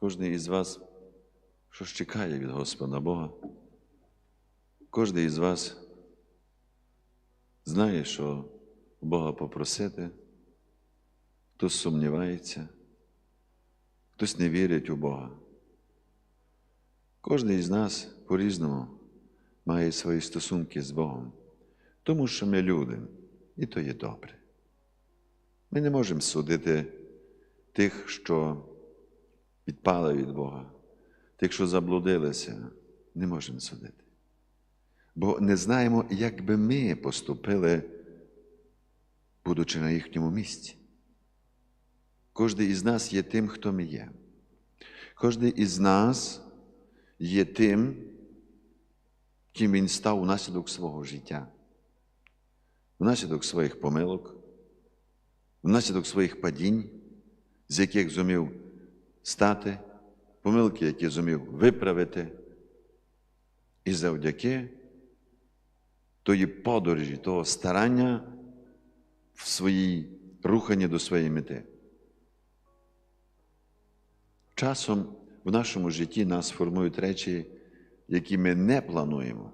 Кожен із вас щось чекає від Господа Бога. Кожен із вас знає, що Бога попросити, хтось сумнівається, хтось не вірить у Бога. Кожен із нас по-різному має свої стосунки з Богом, тому що ми люди, і то є добре. Ми не можемо судити тих, що відпали від Бога, тих, що заблудилися, не можемо судити. Бо не знаємо, як би ми поступили, будучи на їхньому місці. Кожен із нас є тим, хто ми є. Кожен із нас є тим, ким він став унаслідок свого життя, внаслідок своїх помилок, внаслідок своїх падінь, з яких зумів стати, помилки, які зумів виправити, і завдяки тої подорожі, того старання в своїй руханні до своєї мети. Часом в нашому житті нас формують речі, які ми не плануємо.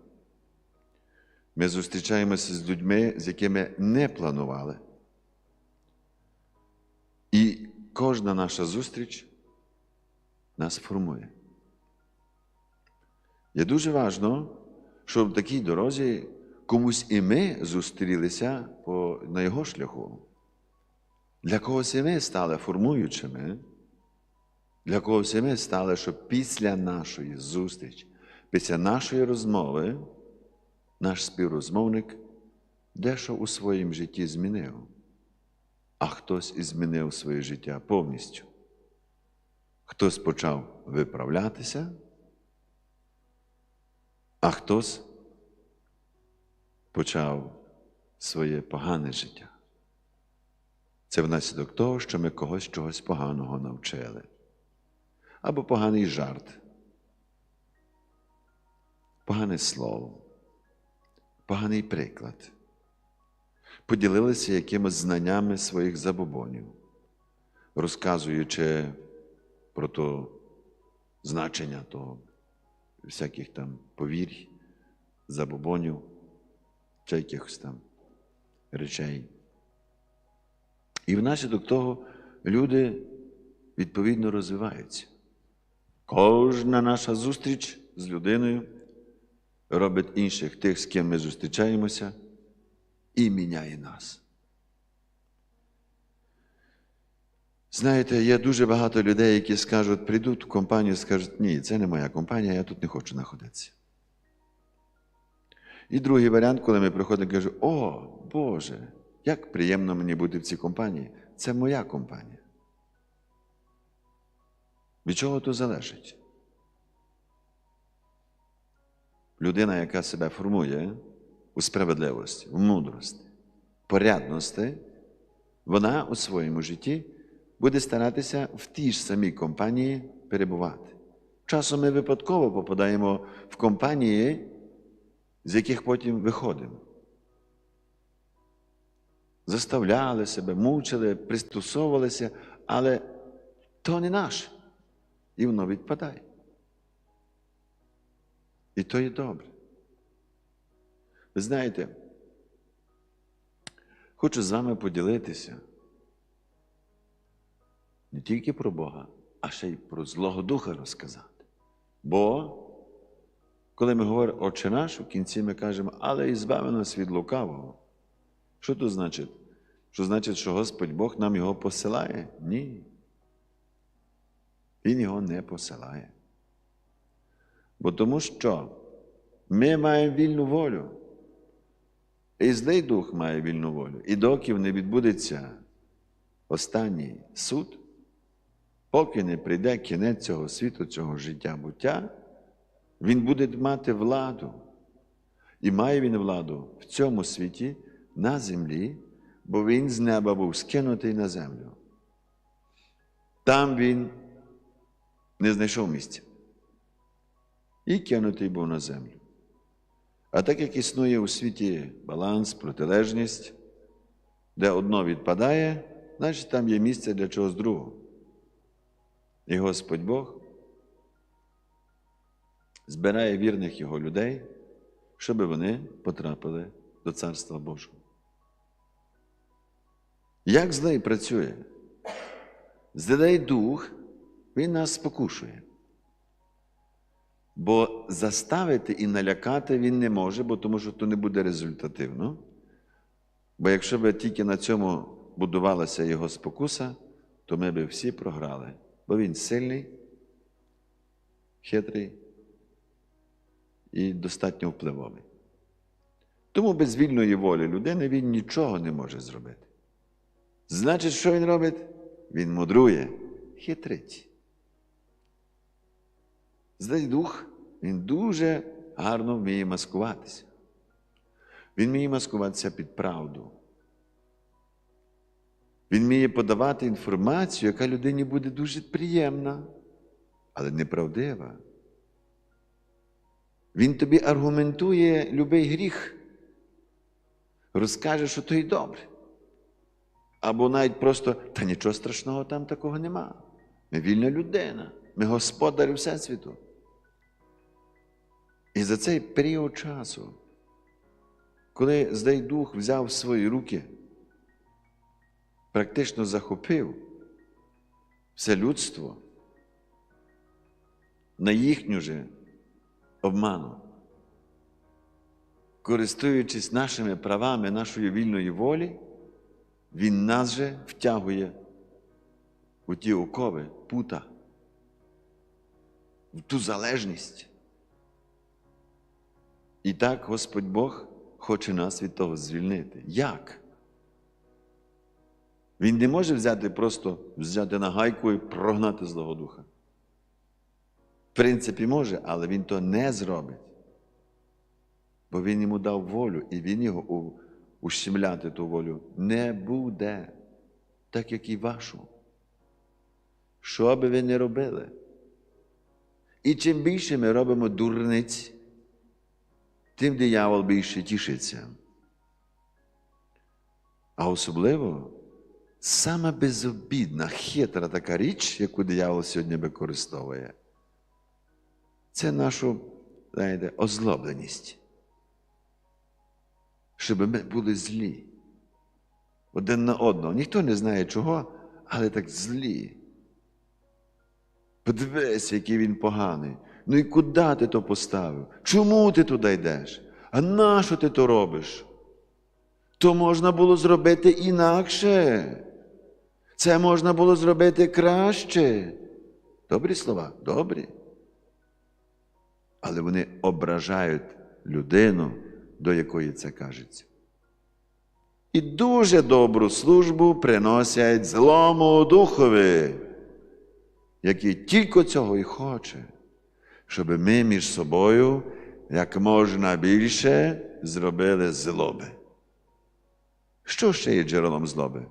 Ми зустрічаємося з людьми, з якими не планували. І кожна наша зустріч нас формує. Є дуже важливо, щоб в такій дорозі комусь і ми зустрілися по, на його шляху. Для когось і ми стали формуючими, для когось і ми стали, щоб після нашої зустрічі, після нашої розмови, наш співрозмовник дещо у своєму житті змінив, а хтось і змінив своє життя повністю. Хтось почав виправлятися, а хтось почав своє погане життя. Це внаслідок того, що ми когось чогось поганого навчили. Або поганий жарт, погане слово, поганий приклад. Поділилися якимось знаннями своїх забобонів, розказуючи про то значення того, всяких там повірь, забобонів чи якихось там речей. І внаслідок того люди відповідно розвиваються. Кожна наша зустріч з людиною робить інших тих, з ким ми зустрічаємося, і міняє нас. Знаєте, є дуже багато людей, які скажуть, прийдуть в компанію і скажуть, ні, це не моя компанія, я тут не хочу знаходитися. І другий варіант, коли ми приходимо, кажуть, о, Боже, як приємно мені бути в цій компанії. Це моя компанія. Від чого то залежить? Людина, яка себе формує у справедливості, в мудрості, порядності, вона у своєму житті буде старатися в тій ж самій компанії перебувати. Часом ми випадково попадаємо в компанії, з яких потім виходимо. Заставляли себе, мучили, пристосовувалися, але то не наше. І воно відпадає. І то є добре. Ви знаєте, хочу з вами поділитися не тільки про Бога, а ще й про Злого Духа розказати. Бо, коли ми говоримо Отче наш, у кінці ми кажемо, але і збави нас від лукавого. Що то значить? Що значить, що Господь Бог нам його посилає? Ні. Він його не посилає. Бо тому що ми маємо вільну волю. І злий дух має вільну волю. І доки не відбудеться останній суд, поки не прийде кінець цього світу, цього життя буття, він буде мати владу. І має він владу в цьому світі на землі, бо він з неба був скинутий на землю. Там він не знайшов місця. І кинутий був на землю. А так як існує у світі баланс, протилежність, де одно відпадає, значить там є місце для чогось другого. І Господь Бог збирає вірних Його людей, щоб вони потрапили до Царства Божого. Як злий працює? Злий дух, він нас спокушує. Бо заставити і налякати він не може, бо тому що то не буде результативно. Бо якщо б тільки на цьому будувалася його спокуса, то ми б всі програли. Бо він сильний, хитрий і достатньо впливовий. Тому без вільної волі людини він нічого не може зробити. Значить, що він робить? Він мудрує, хитрить. Злий дух, він дуже гарно вміє маскуватися. Він вміє маскуватися під правду. Він вміє подавати інформацію, яка людині буде дуже приємна, але неправдива. Він тобі аргументує любий гріх, розкаже, що то й добре. Або навіть просто, та нічого страшного там такого нема. Ми вільна людина, ми господарі Всесвіту. І за цей період часу, коли здай дух взяв свої руки, практично захопив все людство на їхню же обману, користуючись нашими правами, нашої вільної волі, він нас же втягує у ті окови, пута, в ту залежність. І так Господь Бог хоче нас від того звільнити. Як? Він не може взяти просто взяти на гайку і прогнати Злого Духа. В принципі, може, але він то не зробить. Бо він йому дав волю, і він його ущемляти ту волю не буде, так як і вашу. Що би ви не робили? І чим більше ми робимо дурниць, тим диявол більше тішиться. А особливо сама безобідна, хитра така річ, яку диявол сьогодні використовує, це нашу, знаєте, озлобленість. Щоб ми були злі. Один на одного. Ніхто не знає чого, але так злі. Подивись, який він поганий. Ну і куди ти то поставив? Чому ти туди йдеш? А нащо ти то робиш? То можна було зробити інакше. Це можна було зробити краще. Добрі слова? Добрі. Але вони ображають людину, до якої це кажеться. І дуже добру службу приносять злому духові, який тільки цього і хоче, щоб ми між собою як можна більше зробили злоби. Що ще є джерелом злоби?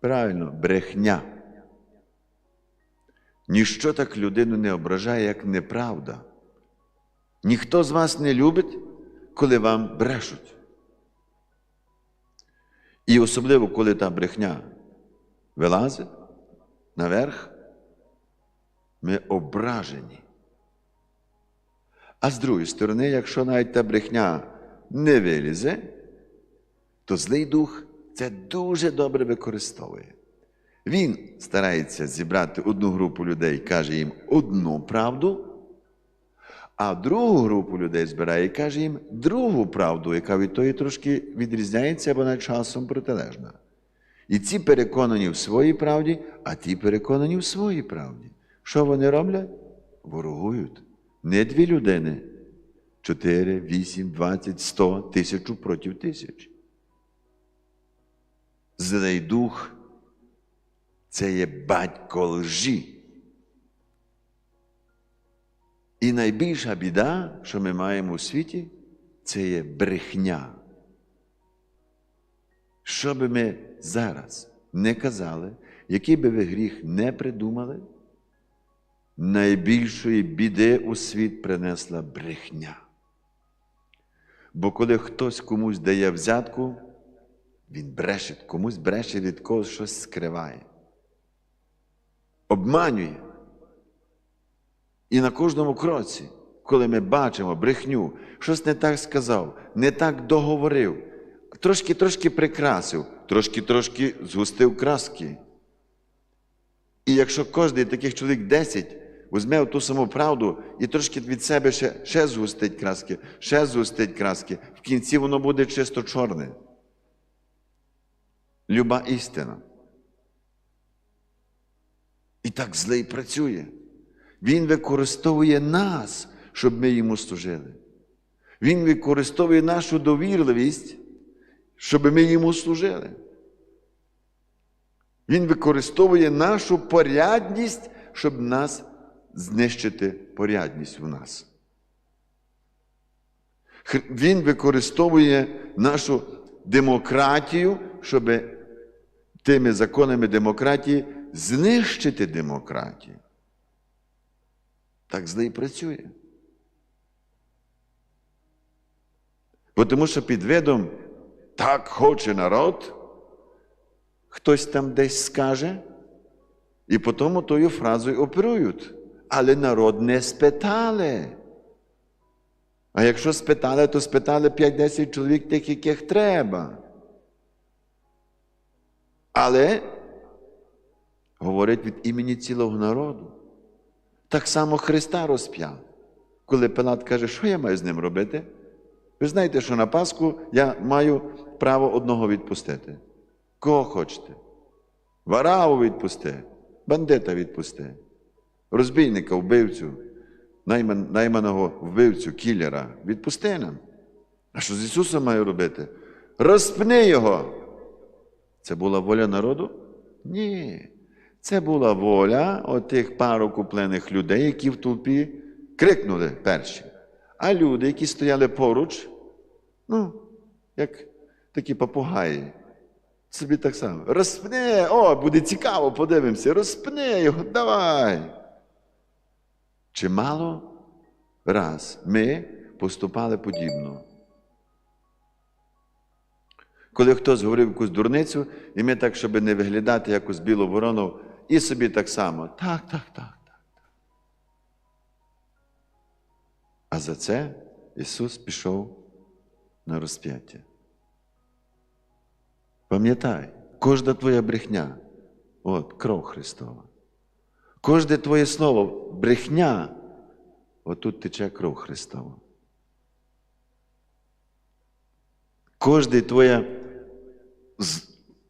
Правильно, брехня. Ніщо так людину не ображає, як неправда. Ніхто з вас не любить, коли вам брешуть. І особливо, коли та брехня вилазить наверх, ми ображені. А з другої сторони, якщо навіть та брехня не вилізе, то злий дух це дуже добре використовує. Він старається зібрати одну групу людей, каже їм одну правду, а другу групу людей збирає і каже їм другу правду, яка від тої трошки відрізняється навіть часом протилежна. І ці переконані в своїй правді, а ті переконані в своїй правді. Що вони роблять? Ворогують. Не дві людини. Чотири, вісім, двадцять, сто, тисячу проти тисяч. Злий дух це є батько лжі. І найбільша біда, що ми маємо у світі, це є брехня. Що би ми зараз не казали, який би ви гріх не придумали, найбільшої біди у світ принесла брехня. Бо коли хтось комусь дає взятку, він бреше, комусь бреше від когось щось скриває. обманює. І на кожному кроці, коли ми бачимо брехню, щось не так сказав, не так договорив, трошки-трошки прикрасив, трошки-трошки згустив краски. І якщо кожен таких чоловік 10 візьме ту саму правду і трошки від себе ще, ще згустить краски, ще згустить краски, в кінці воно буде чисто чорне. Люба істина. І так злий працює. Він використовує нас, щоб ми йому служили. Він використовує нашу довірливість, щоб ми йому служили. Він використовує нашу порядність, щоб нас знищити порядність в нас. Він використовує нашу демократію, щоб тими законами демократії знищити демократію. Так злий працює. Бо Тому що під видом так хоче народ, хтось там десь скаже, і потім тою фразою оперують. Але народ не спитали. А якщо спитали, то спитали 5-10 чоловік тих, яких треба. Але говорять від імені цілого народу. Так само Христа розп'яв. Коли Пилат каже, що я маю з ним робити? Ви знаєте, що на Пасху я маю право одного відпустити. Кого хочете? Вараву відпусти, бандита відпусти, розбійника, вбивцю, найман, найманого вбивцю, кілера. Відпусти нам. А що з Ісусом маю робити? Розпни його. Це була воля народу? Ні. Це була воля отих пару куплених людей, які в толпі крикнули перші. А люди, які стояли поруч, ну, як такі попугаї, собі так само. Розпни, о, буде цікаво, подивимося, розпни його, давай. Чимало раз ми поступали подібно. Коли хтось говорив якусь дурницю, і ми так, щоб не виглядати якось білу ворону, і собі так само. Так, так, так, так. А за це Ісус пішов на розп'яття. Пам'ятай, кожна твоя брехня, от кров Христова. Кожне твоє слово брехня, отут тече кров Христова. Кожне твоя, з-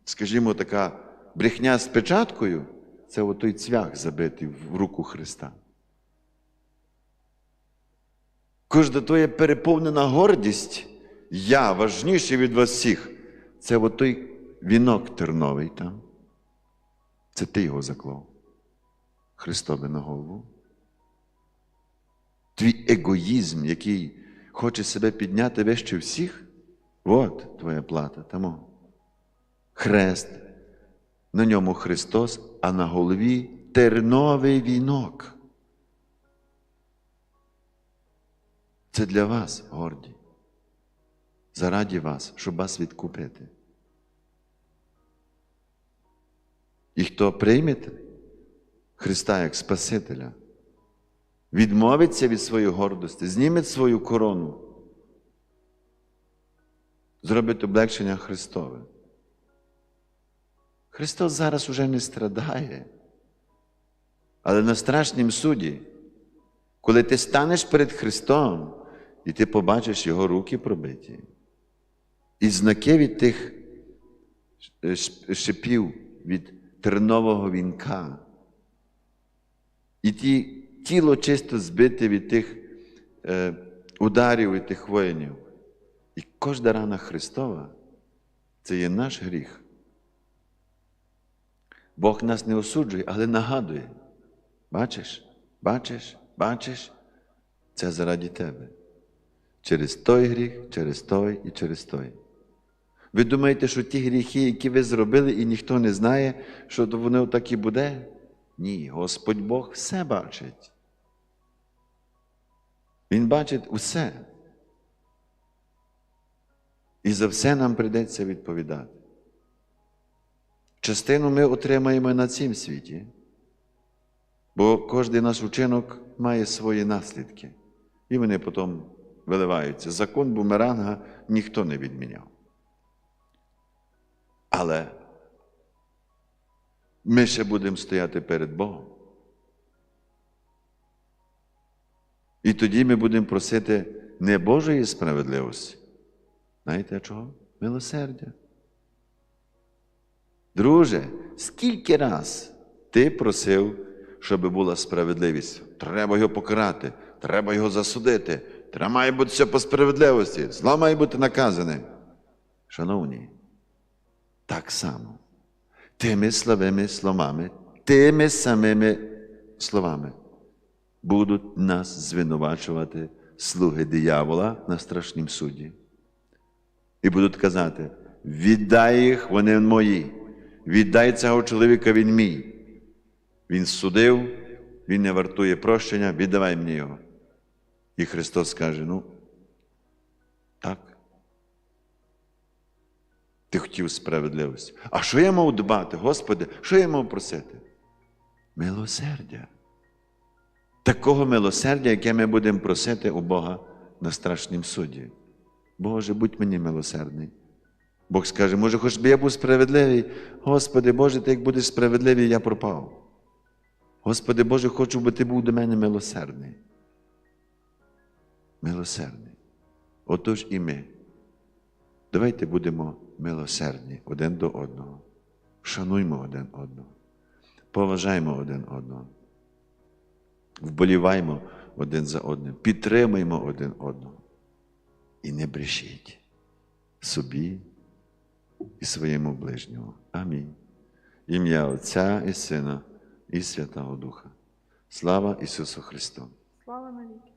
скажімо, така брехня з печаткою це отой цвях забитий в руку Христа. Кожна твоя переповнена гордість, я важніший від вас всіх, це отой вінок терновий там. Це ти його заклав. Христове на голову. Твій егоїзм, який хоче себе підняти вище всіх, от твоя плата тому. Хрест, на ньому Христос, а на голові терновий вінок. Це для вас, горді. Зараді вас, щоб вас відкупити. І хто прийме Христа як Спасителя, відмовиться від своєї гордості, зніме свою корону, зробить облегчення Христове. Христос зараз уже не страдає. Але на страшнім суді, коли ти станеш перед Христом, і ти побачиш Його руки пробиті, і знаки від тих шипів від тернового вінка, і ті тіло чисто збите від тих е, ударів і тих воїнів. І кожна рана Христова це є наш гріх. Бог нас не осуджує, але нагадує. Бачиш, бачиш, бачиш, це заради тебе. Через той гріх, через той і через той. Ви думаєте, що ті гріхи, які ви зробили, і ніхто не знає, що воно так і буде? Ні, Господь Бог все бачить. Він бачить усе. І за все нам прийдеться відповідати. Частину ми отримаємо на цім світі, Бо кожен наш учинок має свої наслідки, і вони потім виливаються. Закон бумеранга ніхто не відміняв. Але ми ще будемо стояти перед Богом. І тоді ми будемо просити не Божої справедливості. Знаєте чого? Милосердя. Друже, скільки раз ти просив, щоб була справедливість? Треба його покарати, треба його засудити. Треба має бути все по справедливості. Зло має бути наказане. Шановні, так само, тими слабими словами, тими самими словами будуть нас звинувачувати слуги диявола на страшнім суді. І будуть казати: віддай їх, вони мої, віддай цього чоловіка, він мій. Він судив, він не вартує прощення, віддавай мені його. І Христос каже: ну, так. Ти хотів справедливості. А що я мав дбати, Господи, що я мав просити? Милосердя. Такого милосердя, яке ми будемо просити у Бога на страшнім суді. Боже, будь мені милосердний. Бог скаже, може, хоч би я був справедливий. Господи, Боже, ти як будеш справедливий, я пропав. Господи Боже, хочу, би ти був до мене милосердний. Милосердний. Отож і ми. Давайте будемо милосердні один до одного. Шануймо один одного. Поважаємо один одного. Вболіваймо один за одним, підтримуємо один одного. І не брешіть собі і своєму ближньому. Амінь. Ім'я Отця і Сина і Святого Духа. Слава Ісусу Христу! Слава навіки.